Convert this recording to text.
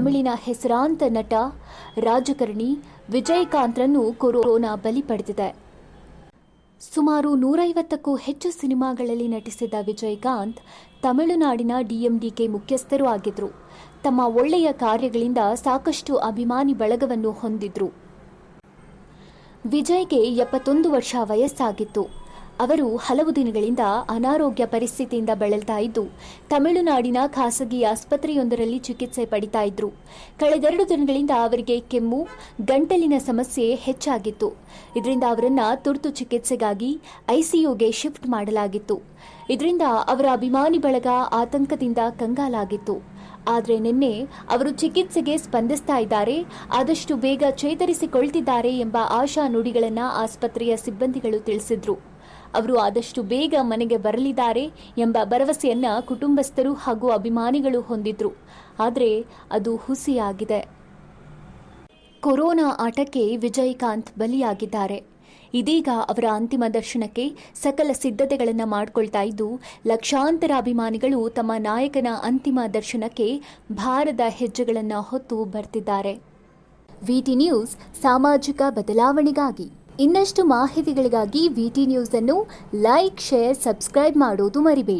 ತಮಿಳಿನ ಹೆಸರಾಂತ ನಟ, ರಾಜಕಾರಣಿ ವಿಜಯಕಾಂತ್ರನ್ನು ಕೊರೋನಾ ಬಲಿ ಪಡೆದಿದೆ. ಸುಮಾರು ನೂರೈವತ್ತಕ್ಕೂ ಹೆಚ್ಚು ಸಿನಿಮಾಗಳಲ್ಲಿ ನಟಿಸಿದ ವಿಜಯಕಾಂತ್ ತಮಿಳುನಾಡಿನ ಡಿಎಂಡಿಕೆ ಮುಖ್ಯಸ್ಥರು ಆಗಿದ್ರು. ತಮ್ಮ ಒಳ್ಳೆಯ ಕಾರ್ಯಗಳಿಂದ ಸಾಕಷ್ಟು ಅಭಿಮಾನಿ ಬಳಗವನ್ನು ಹೊಂದಿದ್ರು. ವಿಜಯ್ಗೆ ಎಪ್ಪತ್ತೊಂದು ವರ್ಷ ವಯಸ್ಸಾಗಿತ್ತು. ಅವರು ಹಲವು ದಿನಗಳಿಂದ ಅನಾರೋಗ್ಯ ಪರಿಸ್ಥಿತಿಯಿಂದ ಬಳಲ್ತಾ ಇದ್ದು, ತಮಿಳುನಾಡಿನ ಖಾಸಗಿ ಆಸ್ಪತ್ರೆಯೊಂದರಲ್ಲಿ ಚಿಕಿತ್ಸೆ ಪಡಿತಾ ಇದ್ರು. ಕಳೆದೆರಡು ದಿನಗಳಿಂದ ಅವರಿಗೆ ಕೆಮ್ಮು, ಗಂಟಲಿನ ಸಮಸ್ಯೆ ಹೆಚ್ಚಾಗಿತ್ತು. ಇದರಿಂದ ಅವರನ್ನ ತುರ್ತು ಚಿಕಿತ್ಸೆಗಾಗಿ ಐಸಿಯುಗೆ ಶಿಫ್ಟ್ ಮಾಡಲಾಗಿತ್ತು. ಇದರಿಂದ ಅವರ ಅಭಿಮಾನಿ ಬಳಗ ಆತಂಕದಿಂದ ಕಂಗಾಲಾಗಿತ್ತು. ಆದರೆ ನಿನ್ನೆ ಅವರು ಚಿಕಿತ್ಸೆಗೆ ಸ್ಪಂದಿಸ್ತಾ ಇದ್ದಾರೆ, ಆದಷ್ಟು ಬೇಗ ಚೇತರಿಸಿಕೊಳ್ತಿದ್ದಾರೆ ಎಂಬ ಆಶಾ ನುಡಿಗಳನ್ನು ಆಸ್ಪತ್ರೆಯ ಸಿಬ್ಬಂದಿಗಳು ತಿಳಿಸಿದ್ರು. ಅವರು ಆದಷ್ಟು ಬೇಗ ಮನೆಗೆ ಬರಲಿದ್ದಾರೆ ಎಂಬ ಭರವಸೆಯನ್ನ ಕುಟುಂಬಸ್ಥರು ಹಾಗೂ ಅಭಿಮಾನಿಗಳು ಹೊಂದಿದ್ರು. ಆದರೆ ಅದು ಹುಸಿಯಾಗಿದೆ. ಕೊರೋನಾ ಆಟಕ್ಕೆ ವಿಜಯಕಾಂತ್ ಬಲಿಯಾಗಿದ್ದಾರೆ. ಇದೀಗ ಅವರ ಅಂತಿಮ ದರ್ಶನಕ್ಕೆ ಸಕಲ ಸಿದ್ಧತೆಗಳನ್ನು ಮಾಡಿಕೊಳ್ತಾ ಇದ್ದು, ಲಕ್ಷಾಂತರ ಅಭಿಮಾನಿಗಳು ತಮ್ಮ ನಾಯಕನ ಅಂತಿಮ ದರ್ಶನಕ್ಕೆ ಭಾರದ ಹೆಜ್ಜೆಗಳನ್ನು ಹೊತ್ತು ಬರ್ತಿದ್ದಾರೆ. ವಿಟಿ ನ್ಯೂಸ್ ಸಾಮಾಜಿಕ ಬದಲಾವಣೆಗಾಗಿ. ಇನ್ನಷ್ಟು ಮಾಹಿತಿಗಳಿಗಾಗಿ ವಿಟಿ ನ್ಯೂಸ್ ಅನ್ನು ಲೈಕ್ ಶೇರ್ ಸಬ್ಸ್ಕ್ರೈಬ್ ಮಾಡೋದು ಮರಿಬೇಡಿ.